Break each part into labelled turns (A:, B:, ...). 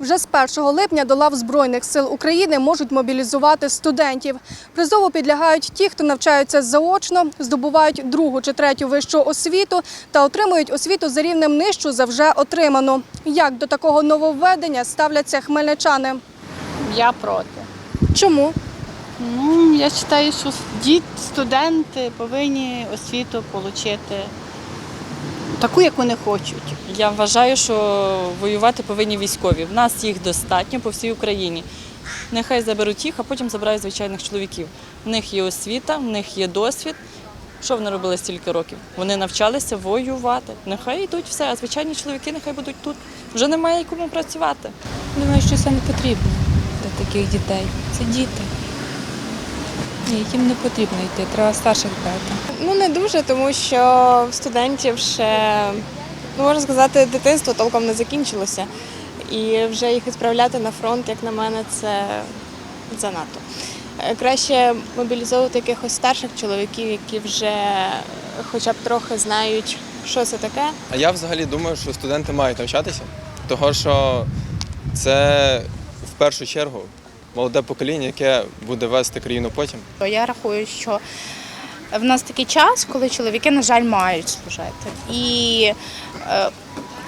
A: Вже з 1 липня до лав Збройних сил України можуть мобілізувати студентів. Призову підлягають ті, хто навчаються заочно, здобувають другу чи третю вищу освіту та отримують освіту за рівнем нижчу за вже отриману. Як до такого нововведення ставляться хмельничани?
B: Я проти.
A: Чому?
B: Ну, я вважаю, що діти, студенти повинні освіту отримати таку, яку не хочуть.
C: Я вважаю, що воювати повинні військові. В нас їх достатньо по всій Україні. Нехай заберуть їх, а потім забирають звичайних чоловіків. В них є освіта, в них є досвід. Що вони робили стільки років? Вони навчалися воювати. Нехай йдуть все, а звичайні чоловіки нехай будуть тут. Вже немає кому працювати.
D: Думаю, що це не потрібно для таких дітей. Це діти. Ні, їм не потрібно йти, треба старших брати.
E: Ну не дуже, тому що в студентів ще ну можна сказати, дитинство толком не закінчилося. І вже їх відправляти на фронт, як на мене, це занадто. Е, Краще мобілізовувати якихось старших чоловіків, які вже хоча б трохи знають, що це таке.
F: А я взагалі думаю, що студенти мають навчатися, того що це в першу чергу молоде покоління, яке буде вести країну потім.
G: Я рахую, що в нас такий час, коли чоловіки, на жаль, мають служити. І е,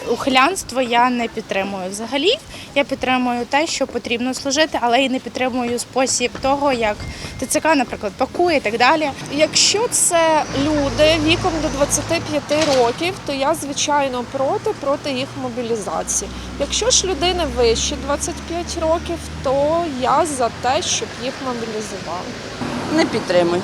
G: ухилянство я не підтримую взагалі. Я підтримую те, що потрібно служити, але і не підтримую спосіб того, як ТЦК, наприклад, пакує і так далі.
H: Якщо це люди віком до 25 років, то я звичайно проти проти їх мобілізації. Якщо ж людини вище 25 років, то я за те, щоб їх мобілізували.
I: Не підтримую.